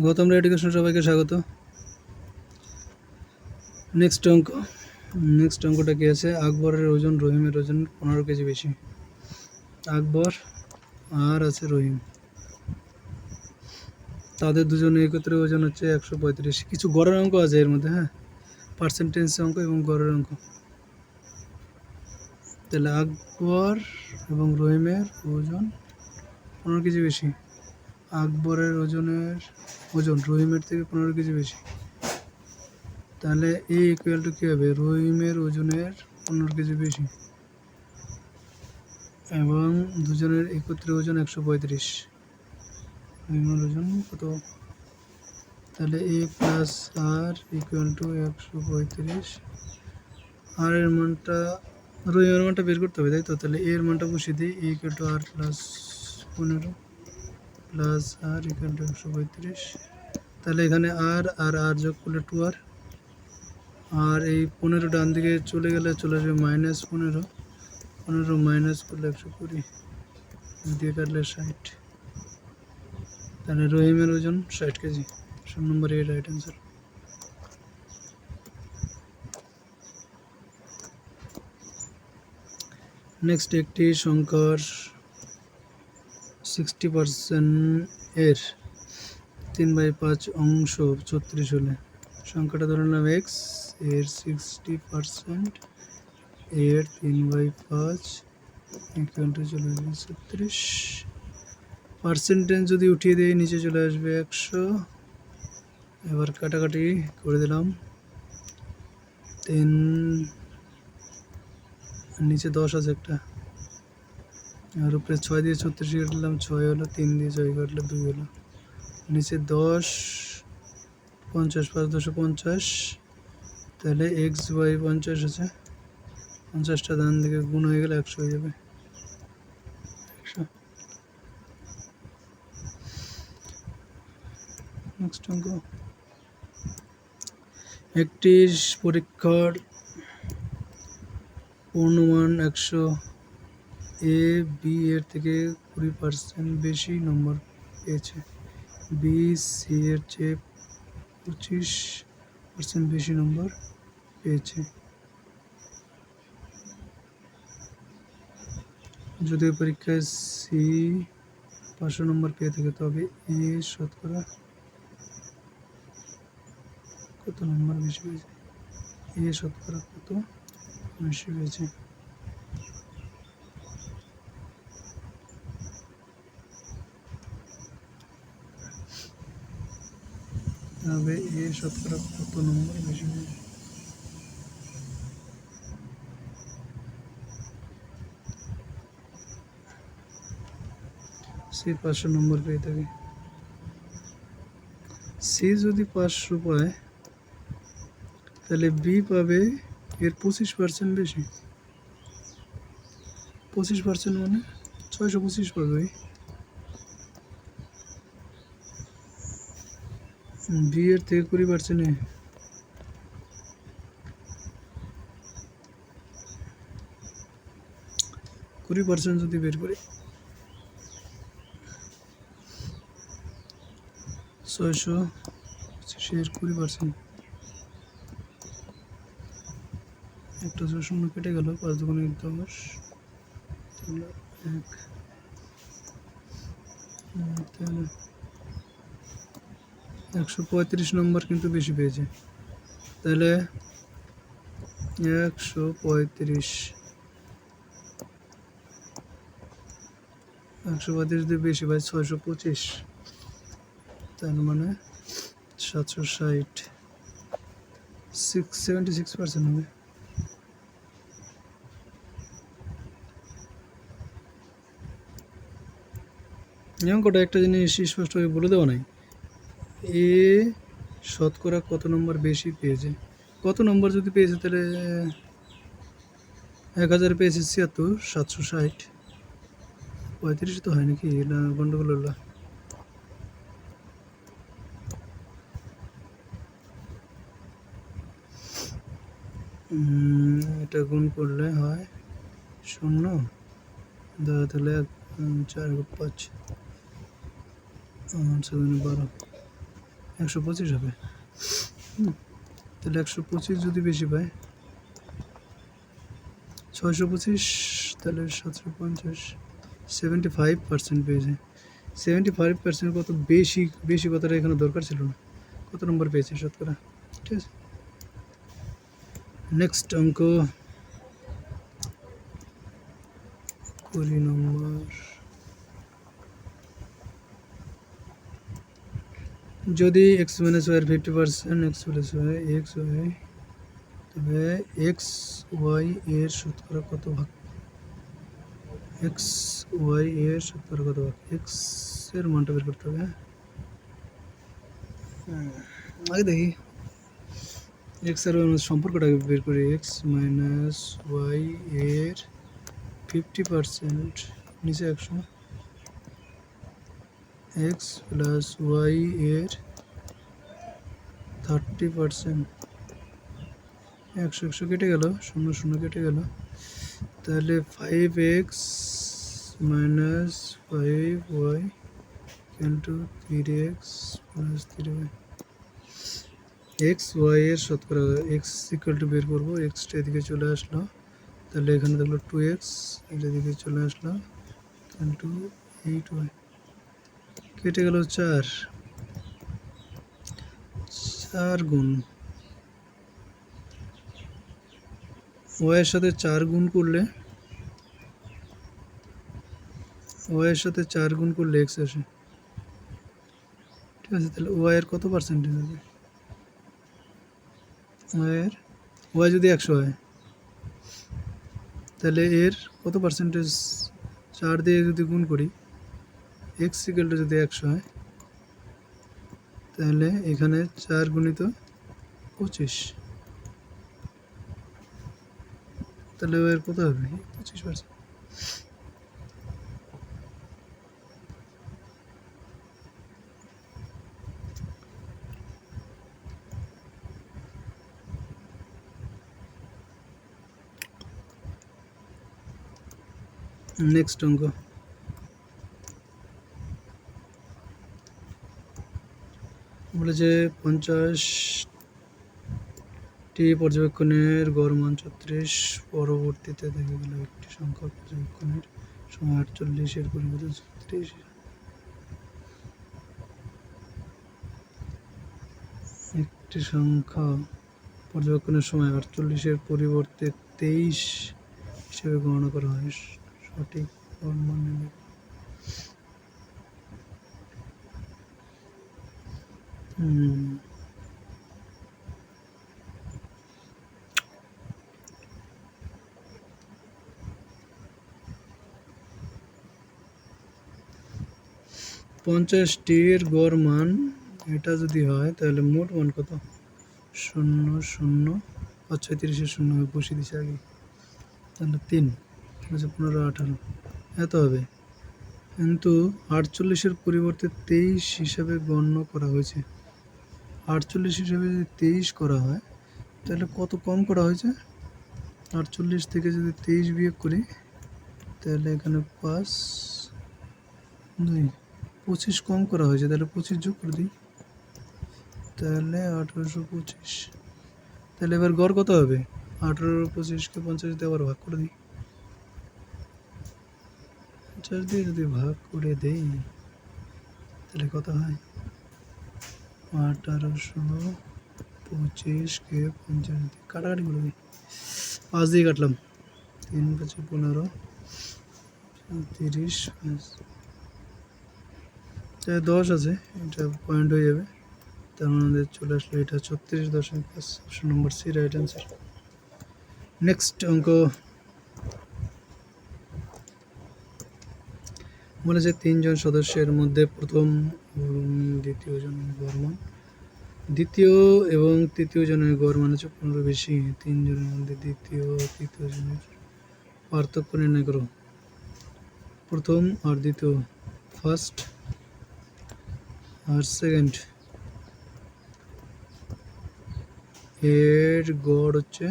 Gautam education সবাইকে স্বাগত। Next অঙ্ক। নেক্সট অঙ্কটা কি আছে? আকবরের ওজন, রহিমের ওজন পনেরো কেজি বেশি। আকবর, আর আছে রহিম। তাদের দুজনে একত্রে ওজন হচ্ছে একশো পঁয়ত্রিশ। কিছু গড়ের অঙ্ক আছে এর মধ্যে হ্যাঁ? পার্সেন্টেজ অঙ্ক এবং গড়ের অঙ্ক। তাহলে আকবর এবং রহিমের ওজন পনেরো কেজি বেশি। আকবরের ওজনের ওজন রহিমের থেকে পনেরো কেজি বেশি। তাহলে এ ইকুয়াল টু কী হবে? রহিমের ওজনের পনেরো কেজি বেশি। এবং দুজনের একত্রে ওজন একশো পঁয়ত্রিশ। রহিমের ওজন কত? তাহলে A plus R equal to একশো পঁয়ত্রিশ। আর এর মানটা, রহিমের মানটা বের করতে হবে, তাই তো? তাহলে এর মানটা বসিয়ে দিই A equal to R plus পনেরো। প্লাস আর ইকুয়াল টু একশো পঁয়ত্রিশ। তাহলে এখানে আর আর আর যোগ করলে টু আর আর এই পনেরো ডান দিকে চলে গেলে চলে আসবে মাইনাস পনেরো। পনেরো মাইনাস করলে একশো কুড়ি। দিয়ে কাটলে ষাট। তাহলে রহিমের ওজন ষাট কেজি। শূন্য number A right answer next একটি সংখ্যার সিক্সটি পার্সেন্ট এর তিন বাই পাঁচ অংশ ছত্রিশ হলে সংখ্যাটা ধরে নিলাম এক্সের সিক্সটি পার্সেন্ট এর তিন বাই পাঁচ ইকুয়ালটা চলে আসবে ছত্রিশ। পার্সেন্টেজ যদি উঠিয়ে দিই, নিচে চলে আসবে একশো। এবার কাটাকাটি করে দিলাম। তিন, নিচে দশ আছে একটা। আর উপরে ছয় দিয়ে ছত্রিশ কাটলাম, ছয় হলো, তিন দিয়ে ছয় কাটলে দুই হলো। নিচে দশ, পঞ্চাশ, পাঁচ, দুশো পঞ্চাশ। তাহলে এক্স বাই পঞ্চাশ আছে। পঞ্চাশটা ডান দিকে গুণ হয়ে গেলে একশো হয়ে যাবে। একশো। নেক্সট অঙ্ক। একটি পরীক্ষার পূর্ণমান একশো। এ, বি এর থেকে কুড়ি পার্সেন্ট বেশি নম্বর পেয়েছে। বি, সি এর চেয়ে পঁচিশ পার্সেন্ট বেশি নম্বর পেয়েছে। যদি পরীক্ষায় সি পাঁচশো নম্বর পেয়ে থাকে, তবে এ শতকরা কত নম্বর বেশি পেয়েছে এ শতকরা কত বেশি পেয়েছে তবে এ শতকরা কত নম্বর বেশি পেয়েছে সি পাঁচশো নম্বর পেয়ে থাকে সি যদি পাঁচশো পায় তাহলে বি পাবে এর পঁচিশ পার্সেন্ট বেশি পঁচিশ পার্সেন্ট মানে ছয়শো পঁচিশ পাবে বি এর থেকে কুড়ি পার্সেন্টে কুড়ি পার্সেন্ট যদি বের করি, ছয়শো পঁচিশের কুড়ি পার্সেন্ট একটা ছয় শূন্য কেটে গেল, পাঁচ দুগুণে দশ এক তাহলে একশো পঁয়ত্রিশ নম্বর কিন্তু বেশি পেয়েছে। তাহলে একশো পঁয়ত্রিশ। একশো পঁয়ত্রিশ দিয়ে বেশি ভাই ছয়শো পঁচিশ। তার মানে সাতশো ষাট। সিক্স সেভেন্টি সিক্স পার্সেন্ট হবে। এই অঙ্কটা একটা জিনিস স্পষ্টভাবে বলে দেওয়া নাই। এ শতকরা কত নম্বর বেশি পেয়েছে? কত নম্বর যদি পেয়েছে তাহলে এক হাজার পেয়েছে ছিয়াত্তর, সাতশো ষাট। পঁয়ত্রিশ তো হয় নাকি? না, গন্ডগোল হলো। এটা গুণ করলে হয় শূন্য। দেওয়া তাহলে এক চার, পাঁচ বারো। একশো পঁচিশ হবে। তাহলে একশো পঁচিশ যদি বেশি পায় ছয়শো পঁচিশ, তাহলে সাতশো পঞ্চাশ, সেভেন্টি ফাইভ পার্সেন্ট পেয়েছে। সেভেন্টি ফাইভ পার্সেন্ট কত বেশি বেশি কথাটা এখানে দরকার ছিল না। কত নম্বর পেয়েছে শতকরা ঠিক আছে। নেক্সট অঙ্ক। কুড়ি নম্বর। যদি এক্স মাইনাস ওয়াইয়ের fifty percent X plus Y X Y তবে এক্স ওয়াই এর শতকরা কত ভাগ? এক্স ওয়াই এর শতকরা কত ভাগ? এক্সের মানটা বের করতে হবে হ্যাঁ। আগে দেখি। এক্স আর ওয়াই সম্পর্কটা বের করি। এক্স মাইনাস ওয়াই এর ফিফটি পার্সেন্ট নিচে একশো। এক্স প্লাস ওয়াই এর থার্টি পার্সেন্ট একশো একশো কেটে গেল, শূন্য শূন্য কেটে গেল। তাহলে five X minus five Y into three X plus three Y X Y এর শতকরা এক্স ইকুয়াল টু বের করব এক্সটা এদিকে চলে আসলো। তাহলে এখানে দেখল টু এক্স এদিকে চলে আসলো ইন্টু এইট ওয়াই কেটে গেল চার। চার গুণ। ওয়ের সাথে চার গুণ করলে ওয়ের সাথে চার গুণ করলে এক্স আসে। ঠিক আছে, তাহলে ওয়াইয়ের কত পার্সেন্টেজ হবে ওয়াইয়ের ওয়াই যদি একশো হয়, তাহলে এর কত পার্সেন্টেজ চার দিয়ে যদি গুণ করি এক্স সিকেলটা যদি একশো হয়, তাহলে এখানে চার গুণিত পঁচিশ। তাহলে এর কত হবে? পঁচিশ পার্সেন্ট। নেক্সট অঙ্ক। বলেছে পঞ্চাশটি পর্যবেক্ষণের গড় মান ছত্রিশ পরবর্তীতে দেখা গেল একটি সংখ্যা পর্যবেক্ষণের সময় আটচল্লিশের পরিবর্তে ছত্রিশ। একটি সংখ্যা পর্যবেক্ষণের সময় আটচল্লিশের পরিবর্তে তেইশ হিসেবে গণনা করা হয়। সঠিক গড় মান নির্ণয় হুম পঞ্চাশটির গড় মান এটা যদি হয়, তাহলে মোট মান কত? শূন্য শূন্য, পাঁচ ছয়ত্রিশের শূন্য হবে বসিয়ে দিছে আগে। তাহলে তিন হচ্ছে পনেরো, আঠারো। এত হবে। কিন্তু আটচল্লিশের পরিবর্তে তেইশ হিসাবে গণ্য করা হয়েছে। আটচল্লিশ হিসাবে যদি তেইশ করা হয়, তাহলে কত কম করা হয়েছে? আটচল্লিশ থেকে যদি তেইশ বিয়োগ করি, তাহলে এখানে পাঁচ, দুই, পঁচিশ কম করা হয়েছে, তাহলে পঁচিশ যোগ করে দিই। তাহলে আঠেরোশো পঁচিশ। তাহলে এবার গড় কত হবে? আঠেরো পঁচিশকে পঞ্চাশ দিয়ে আবার ভাগ করে দিই। পঞ্চাশ দিয়ে যদি ভাগ করে দেই, তাহলে কত হয়? আঠারোশো পঁচিশকে পঞ্চাশ দিয়ে কাটাকাটি করে দিই। পাঁচ দিয়ে কাটলাম। তিন পাঁচে পনেরো, তিরিশ দশ আছে, এটা পয়েন্ট হয়ে যাবে। তার মানে আমাদের চলে আসলো এটা ছত্রিশ দশমিক পাঁচ, option number C right answer next অঙ্ক। বলেছে তিনজন সদস্যের মধ্যে প্রথম দ্বিতীয় জনের গড় মান দ্বিতীয় এবং তৃতীয় জনের গড় মান হচ্ছে পনেরো বেশি। তিনজনের মধ্যে দ্বিতীয় তৃতীয় জনের পার্থক্য নির্ণয় করো। প্রথম আর দ্বিতীয়। ফার্স্ট আর সেকেন্ড এর গড় হচ্ছে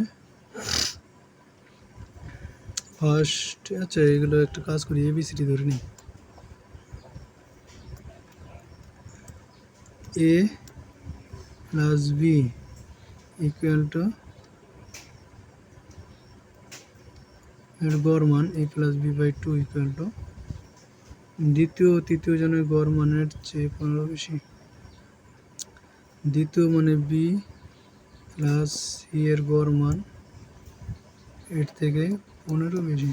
ফার্স্ট আচ্ছা এগুলো একটা কাজ করি এবিসিডি ধরে নিই। A plus B equal to এর গড় মান A plus B by two equal to দ্বিতীয় তৃতীয় জনের গড় মানের চেয়ে পনেরো বেশি। দ্বিতীয় মানে বি প্লাস সি এর গড় মান এর থেকে পনেরো বেশি।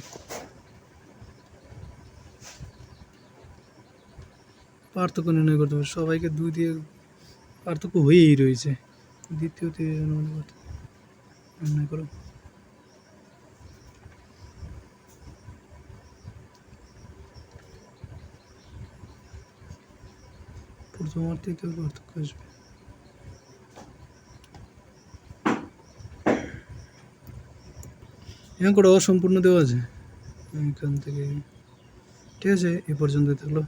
পার্থক্য নির্ণয় করতে হবে। সবাইকে দুই দিয়ে পার্থক্য হয়েই রয়েছে। দ্বিতীয় তৃতীয় নির্ণয় করো। প্রথম অঙ্কটা অসম্পূর্ণ দেওয়া আছে। এখান থেকে ঠিক আছে, এ পর্যন্ত থাকল।